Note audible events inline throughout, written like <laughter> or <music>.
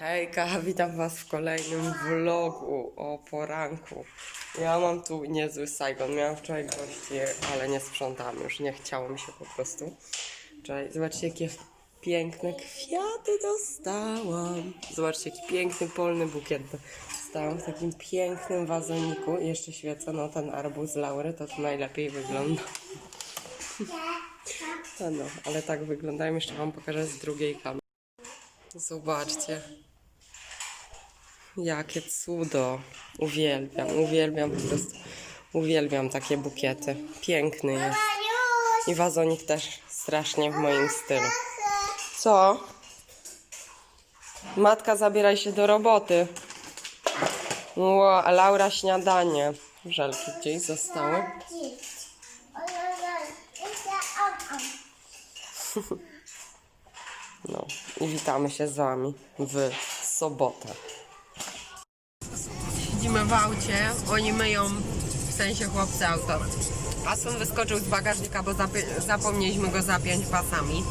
Hejka, witam was w kolejnym vlogu o poranku. Ja mam tu niezły Saigon. Miałam wczoraj gości, ale nie sprzątałam już, nie chciało mi się po prostu. Wczoraj, zobaczcie jakie piękne kwiaty dostałam. Zobaczcie jaki piękny polny bukiet dostałam w takim pięknym wazoniku. Jeszcze świecę, no ten arbuz Laury to tu najlepiej wygląda. <laughs> No, no, ale tak wyglądają. Jeszcze wam pokażę z drugiej kamery. Zobaczcie. Jakie cudo. Uwielbiam, uwielbiam po prostu. Uwielbiam takie bukiety. Piękny jest. I wazonik też strasznie w moim stylu. Co? Matka, zabieraj się do roboty. Ło, Laura śniadanie. Żelki gdzieś zostały. <laughs> No i witamy się z wami w sobotę. Siedzimy w aucie, oni myją, w sensie chłopcy auto. Asun wyskoczył z bagażnika, bo zapomnieliśmy go zapiąć pasami.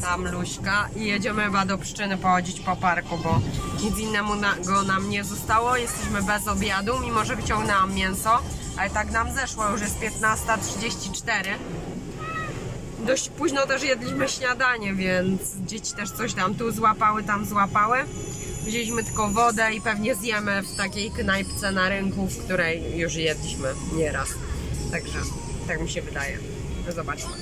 Tam Luśka i jedziemy chyba do Pszczyny pochodzić po parku, bo nic innego na, go nam nie zostało. Jesteśmy bez obiadu, mimo że wyciągnęłam mięso, ale tak nam zeszło, już jest 15.34. Dość późno też jedliśmy śniadanie, więc dzieci też coś tam tu złapały, tam złapały. Wzięliśmy tylko wodę i pewnie zjemy w takiej knajpce na rynku, w której już jedliśmy nieraz. Także tak mi się wydaje. Zobaczmy.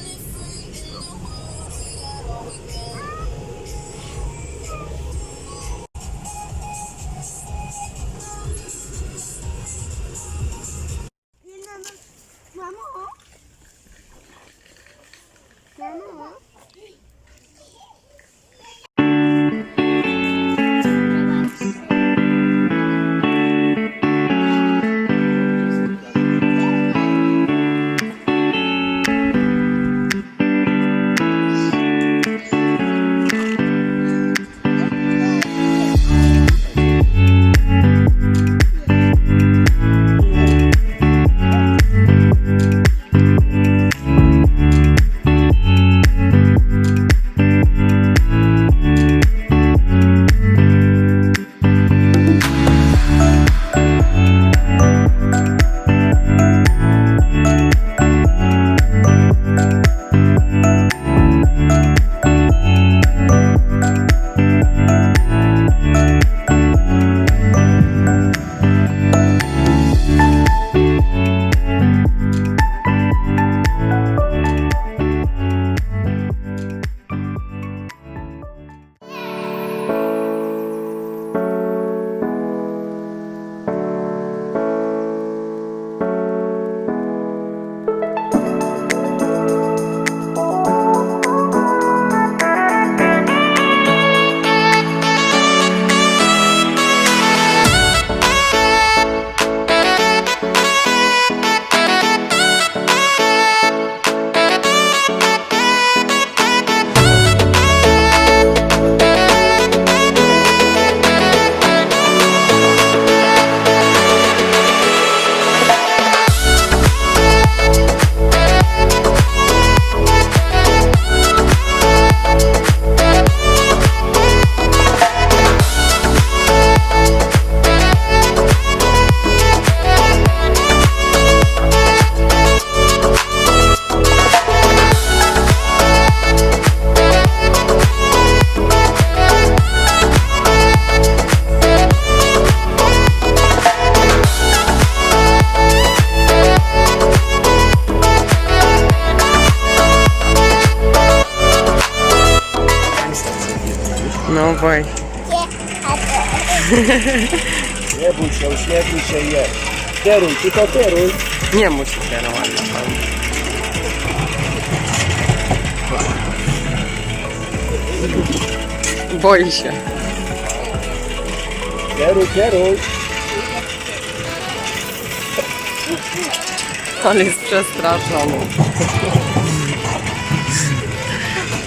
Kieruj, tylko kieruj. Nie musi kierować. Boi się. Kieruj, kieruj. Ale jest przestraszony.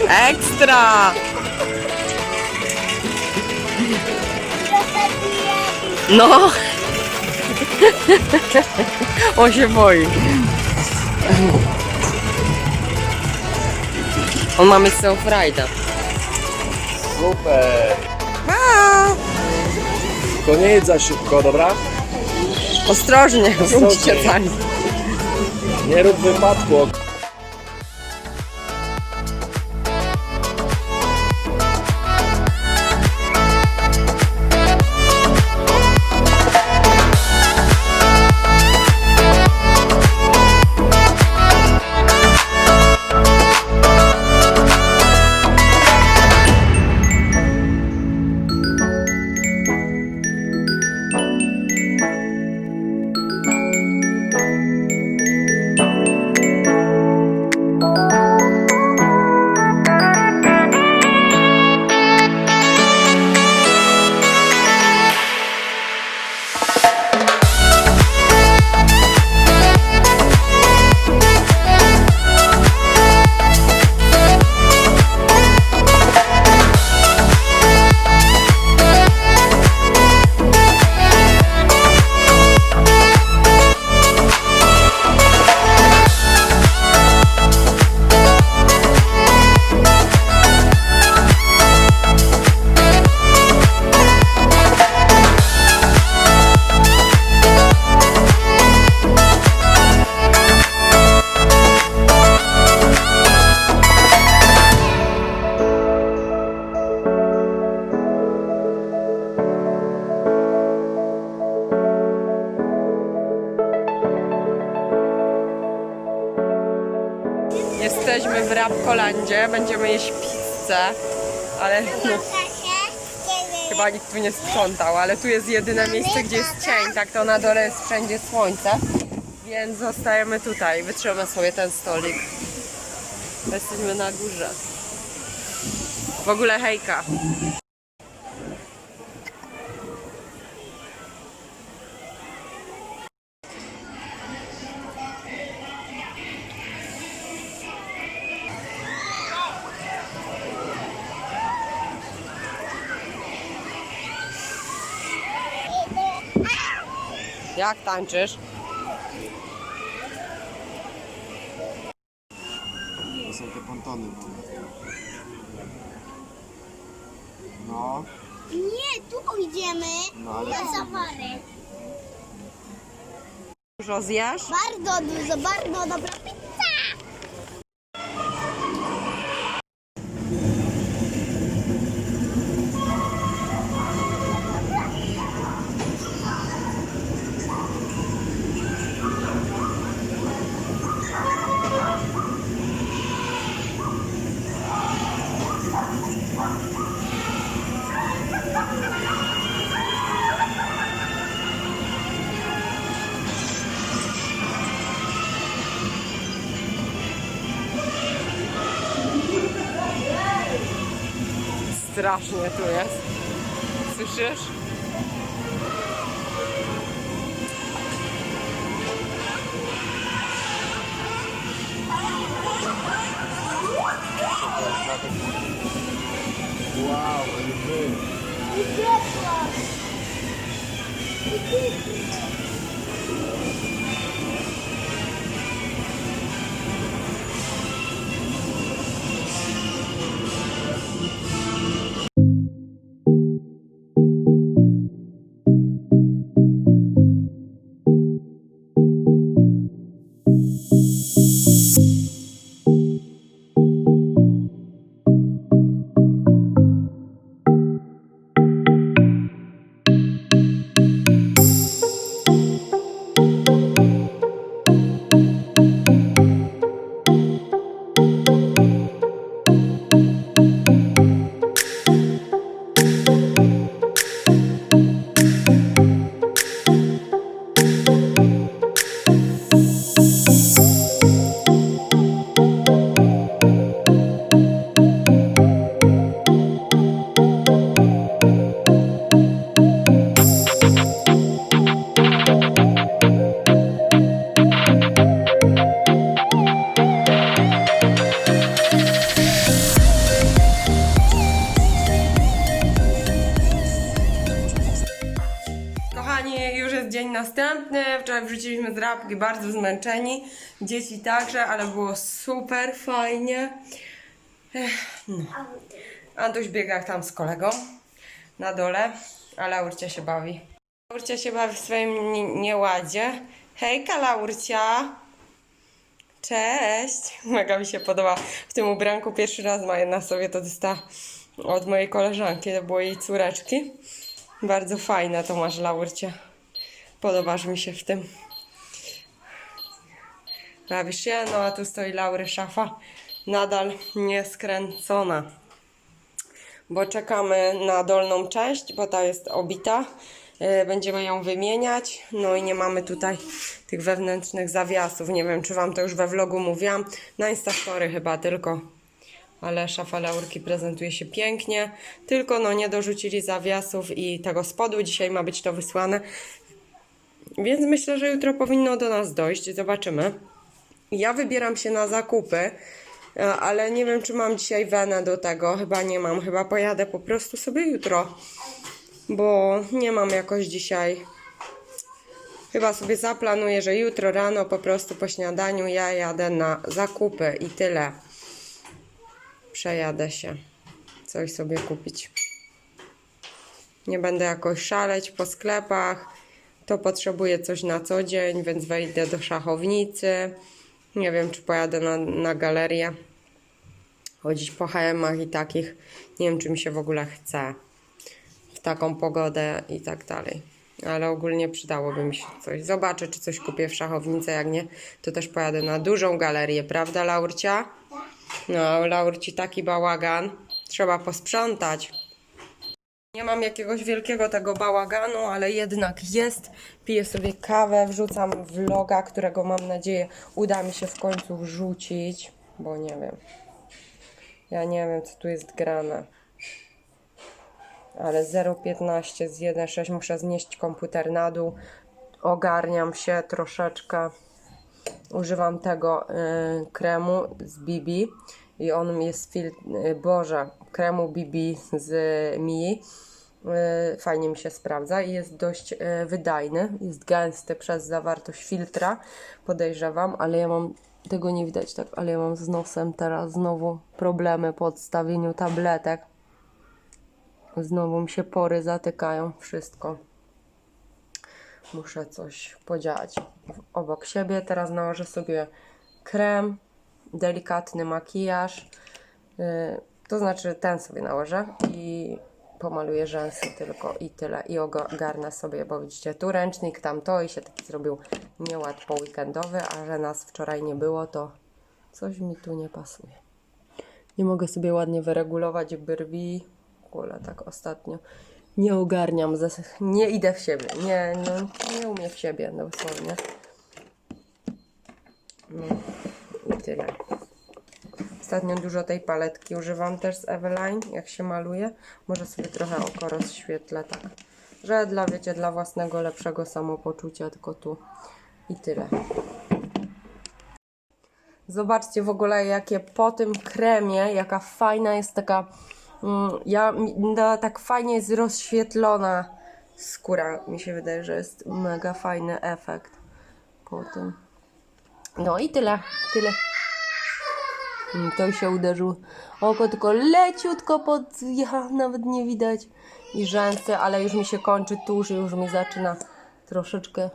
Ekstra! No! <laughs> On się boi. On mamy self-ride'a. Super. Tylko nie jedz za szybko, dobra? Ostrożnie, Ostrożnie. bądźcie tani. Nie rób wypadku. Rabkolandzie, będziemy jeść pizzę, ale no, chyba nikt tu nie sprzątał, ale tu jest jedyne miejsce, gdzie jest cień, tak to na dole jest wszędzie słońce, więc zostajemy tutaj, wytrzymamy sobie ten stolik. Jesteśmy na górze. W ogóle hejka. Jak tańczysz? To są te pontony. No, Nie, tu idziemy. No, ale- Na safari. Dużo zjesz? Bardzo dużo, bardzo dobra Strasznie tu jest. Słyszysz? wow, ale wy. Kochani, następny. Wczoraj wrzuciliśmy drapki bardzo zmęczeni. Dzieci także, ale było super fajnie. Antuś biega tam z kolegą na dole, a Laurcia się bawi. Laurcia się bawi w swoim ni- nieładzie. Hejka, Laurcia! Cześć! <laughs> Mega mi się podoba w tym ubranku. Pierwszy raz ma na sobie to dostała od mojej koleżanki, to było jej córeczki. Bardzo fajne to masz, Laurcie. Podobasz mi się w tym. Bawisz się? No a tu stoi Laury szafa. Nadal nieskręcona. Bo czekamy na dolną część, bo ta jest obita. E, Będziemy ją wymieniać. No i nie mamy tutaj tych wewnętrznych zawiasów. Nie wiem, czy Wam to już we vlogu mówiłam. Na Instastory chyba tylko. Ale szafa Laurki prezentuje się pięknie. Tylko no nie dorzucili zawiasów i tego spodu. Dzisiaj ma być to wysłane. Więc myślę, że jutro powinno do nas dojść. Zobaczymy. Ja wybieram się na zakupy, e, ale nie wiem, czy mam dzisiaj wenę do tego. Chyba nie mam. Chyba pojadę po prostu sobie jutro, bo nie mam jakoś dzisiaj. Chyba sobie zaplanuję, że jutro rano po prostu po śniadaniu ja jadę na zakupy i tyle. Przejadę się. Coś sobie kupić. Nie będę jakoś szaleć po sklepach. To potrzebuję coś na co dzień, więc wejdę do szachownicy. Nie wiem, czy pojadę na, na galerię. Chodzić po HM-ach i takich. Nie wiem, czy mi się w ogóle chce. W taką pogodę i tak dalej. Ale ogólnie przydałoby mi się coś. Zobaczę, czy coś kupię w szachownicy. Jak nie, to też pojadę na dużą galerię. Prawda, Laurcia? No, Laurci taki bałagan. Trzeba posprzątać. Nie mam jakiegoś wielkiego tego bałaganu, ale jednak jest. Piję sobie kawę, wrzucam vloga, którego mam nadzieję uda mi się w końcu wrzucić, bo nie wiem. Ja nie wiem, co tu jest grane. Ale 0,15 z 1,6 muszę znieść komputer na dół. Ogarniam się troszeczkę. Używam tego y, kremu z BB i on jest fil... y, Boże, kremu BB z Mii. Y, fajnie mi się sprawdza i jest dość y, wydajny. Jest gęsty przez zawartość filtra, podejrzewam, ale ja mam tego nie widać tak, ale ja mam z nosem teraz znowu problemy po odstawieniu tabletek. Znowu mi się pory zatykają, wszystko muszę coś podziałać obok siebie. Teraz nałożę sobie krem, delikatny makijaż. Yy, to znaczy ten sobie nałożę i pomaluję rzęsy tylko i tyle. I ogarnę sobie, bo widzicie, tu ręcznik, tam to i się taki zrobił nieład po weekendowy, a że nas wczoraj nie było, to coś mi tu nie pasuje. Nie mogę sobie ładnie wyregulować brwi. Ogóle tak ostatnio nie ogarniam, nie idę w siebie. Nie, no, nie umiem w siebie dosłownie. No i tyle. Ostatnio dużo tej paletki używam też z Eveline, jak się maluje. Może sobie trochę oko rozświetlę tak, że dla, wiecie, dla własnego lepszego samopoczucia, tylko tu i tyle. Zobaczcie w ogóle, jakie po tym kremie, jaka fajna jest taka. Mm, ja, no, tak fajnie jest rozświetlona skóra. Mi się wydaje, że jest mega fajny efekt po tym. No i tyle, tyle. Mm, To się uderzyło. Oko tylko leciutko pod. Ja nawet nie widać. I rzęsy, ale już mi się kończy tuż i już mi zaczyna troszeczkę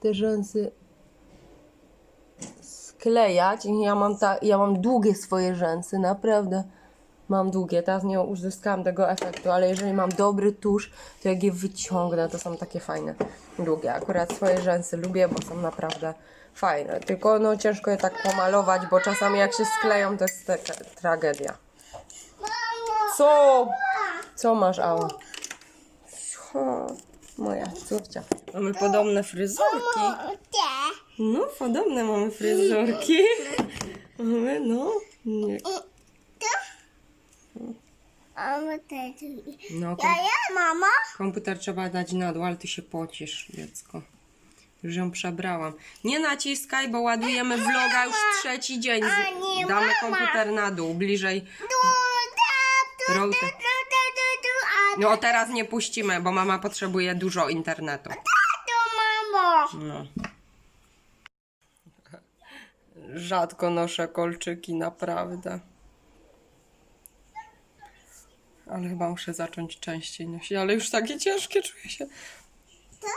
te rzęsy sklejać. Ja mam, ta, ja mam długie swoje rzęsy, naprawdę. Mam długie, teraz nie uzyskałam tego efektu, ale jeżeli mam dobry tusz, to jak je wyciągnę, to są takie fajne, długie. Akurat swoje rzęsy lubię, bo są naprawdę fajne. Tylko no ciężko je tak pomalować, bo czasami jak się skleją, to jest tragedia. Co? Co masz, Ała? O, moja córcia. Mamy podobne fryzurki. No, podobne mamy fryzurki. Mamy, no. Nie. No, Ja, ja, mama. komputer trzeba dać na dół, ale ty się pocisz, dziecko. Już ją przebrałam. Nie naciskaj, bo ładujemy vloga już trzeci dzień. A nie, Damy mama. komputer na dół, bliżej router. No teraz nie puścimy, bo mama potrzebuje dużo internetu. tu, mamo. No. rzadko noszę kolczyki, naprawdę. Ale chyba muszę zacząć częściej nosić, ale już takie ciężkie czuję się.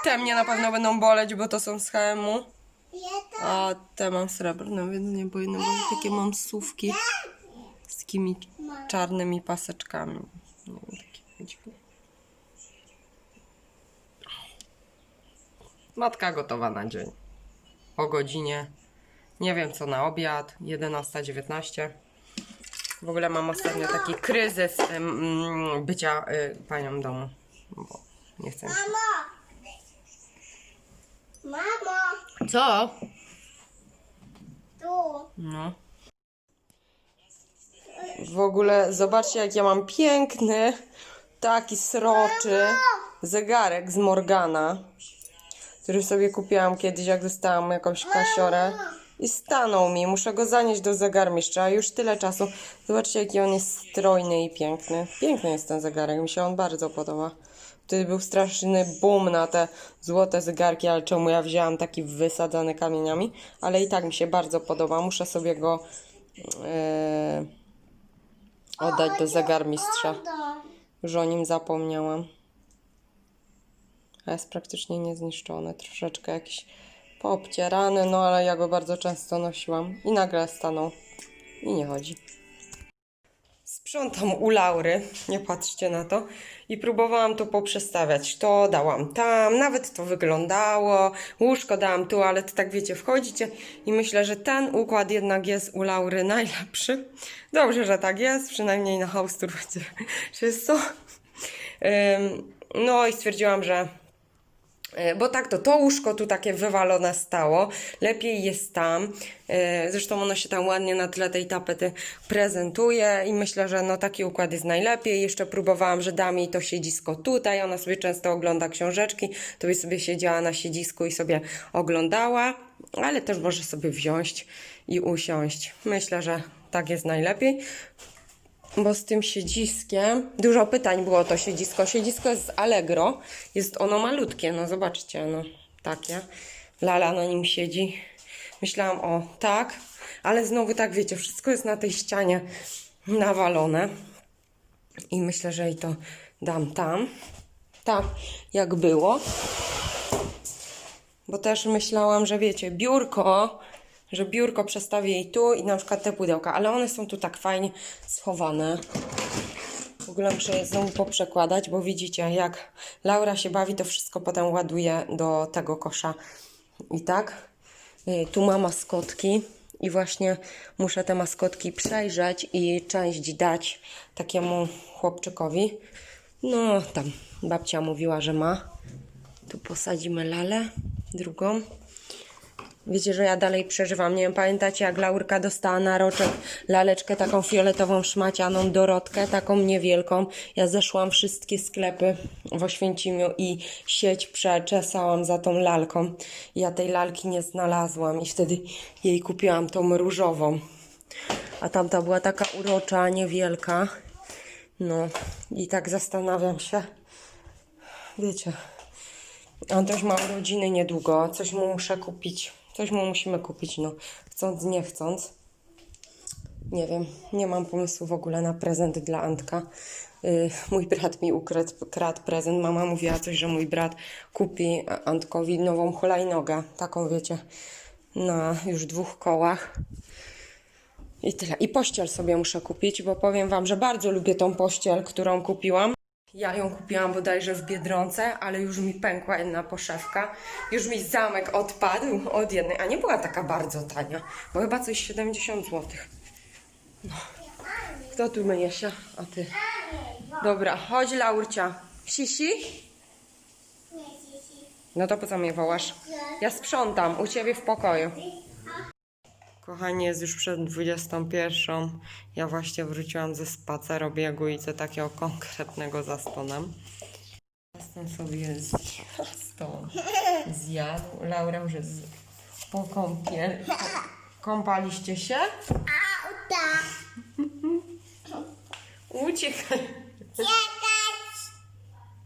Te mnie na pewno będą boleć, bo to są z HM-u, Jeden. a te mam srebrne, więc nie powinno boleć. Takie mam sówki z takimi czarnymi paseczkami. Nie wiem, takie dziwne. Matka gotowa na dzień. O godzinie. Nie wiem co na obiad. 11.19. W ogóle mam ostatnio taki kryzys mm, bycia y, panią domu. Bo nie chcę. się. Mamo. Co? Tu. No. W ogóle zobaczcie, jak ja mam piękny, taki sroczy zegarek z Morgana, który sobie kupiłam kiedyś, jak dostałam jakąś kasiorę. I stanął mi, muszę go zanieść do zegarmistrza, już tyle czasu. Zobaczcie, jaki on jest strojny i piękny. Piękny jest ten zegarek, mi się on bardzo podoba. Wtedy był straszny boom na te złote zegarki, ale czemu ja wzięłam taki wysadzany kamieniami, ale i tak mi się bardzo podoba. Muszę sobie go e, oddać do zegarmistrza. Już o nim zapomniałam. A jest praktycznie niezniszczony. Troszeczkę jakiś poobcierany, no ale ja go bardzo często nosiłam. I nagle stanął. I nie chodzi. Sprzątam u Laury, nie patrzcie na to. I próbowałam to poprzestawiać. To dałam tam, nawet to wyglądało. Łóżko dałam tu, ale to tak wiecie, wchodzicie i myślę, że ten układ jednak jest u Laury najlepszy. Dobrze, że tak jest, przynajmniej na house tour będzie czysto. <laughs> No i stwierdziłam, że Bo tak, to to łóżko tu takie wywalone stało. Lepiej jest tam. E, Zresztą ono się tam ładnie na tle tej tapety prezentuje i myślę, że no taki układ jest najlepiej. Jeszcze próbowałam, że dam jej to siedzisko tutaj. Ona sobie często ogląda książeczki. To by sobie siedziała na siedzisku i sobie oglądała. Ale też może sobie wziąć i usiąść. Myślę, że tak jest najlepiej. Bo z tym siedziskiem, dużo pytań było to siedzisko. Siedzisko jest z Allegro. Jest ono malutkie, no zobaczcie, no takie. Lala na nim siedzi. Myślałam o tak, ale znowu tak wiecie, wszystko jest na tej ścianie nawalone. I myślę, że jej to dam tam. Tak, jak było. Bo też myślałam, że wiecie, biurko, że biurko przestawię jej tu i na przykład te pudełka, ale one są tu tak fajnie schowane. W ogóle muszę je znowu poprzekładać, bo widzicie, jak Laura się bawi, to wszystko potem ładuje do tego kosza. I tak, y, tu ma maskotki i właśnie muszę te maskotki przejrzeć i część dać takiemu chłopczykowi. No, tam babcia mówiła, że ma. Tu posadzimy lalę, drugą. Wiecie, że ja dalej przeżywam. Nie wiem, pamiętacie, jak Laurka dostała na roczek laleczkę taką fioletową, szmacianą Dorotkę, taką niewielką. Ja zeszłam wszystkie sklepy w Oświęcimiu i sieć przeczesałam za tą lalką. Ja tej lalki nie znalazłam i wtedy jej kupiłam tą różową. A tamta była taka urocza, niewielka. No i tak zastanawiam się. Wiecie, Antoś ma urodziny niedługo, coś mu muszę kupić. Coś mu musimy kupić, no. Chcąc, nie chcąc. Nie wiem, nie mam pomysłu w ogóle na prezent dla Antka. Yy, mój brat mi ukradł kradł prezent. Mama mówiła coś, że mój brat kupi Antkowi nową hulajnogę. Taką, wiecie, na już dwóch kołach. I tyle. I pościel sobie muszę kupić, bo powiem Wam, że bardzo lubię tą pościel, którą kupiłam. Ja ją kupiłam bodajże w Biedronce, ale już mi pękła jedna poszewka. Już mi zamek odpadł od jednej, a nie była taka bardzo tania, bo chyba coś 70 zł. No. Kto tu myje się? A ty. Dobra, chodź Laurcia. Sisi? No to po co mnie wołasz? Ja sprzątam u ciebie w pokoju. Kochani, jest już przed 21. Ja właśnie wróciłam ze spacerobiegu i co takiego konkretnego za stonem. Zaston sobie zjadł. Zjadł. Laura już jest po kąpiel. Kąpaliście się? Auta. <laughs> Uciekaj. Czekać.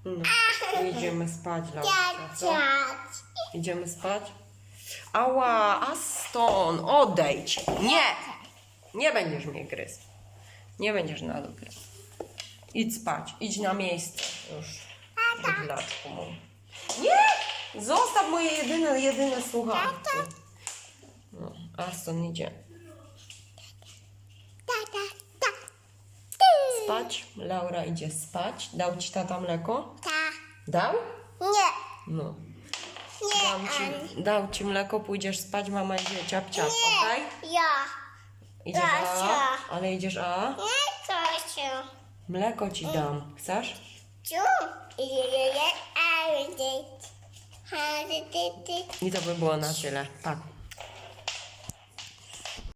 No, idziemy spać, Laura. Co? Czekać. Idziemy spać? Ała, Aston, odejdź. Nie! Nie będziesz mnie gryzł. Nie będziesz na dół gryzł. Idź spać, idź na miejsce już. Bydlaczku mój. Nie! Zostaw moje jedyne, jedyne słuchawki. No, Aston idzie Tata, ta. spać. Laura idzie spać. Dał ci tata mleko? Ta. Dał? Nie. No. Nie. Dał ci, dał ci mleko, pójdziesz spać, mama idzie ciap ciap, okej? Ja. Idziesz A, ale idziesz A? Nie to się. Mleko ci dam. Chcesz? Ciu. Ile, ile, a, ile. Ha, ty. I to by było na tyle. Tak.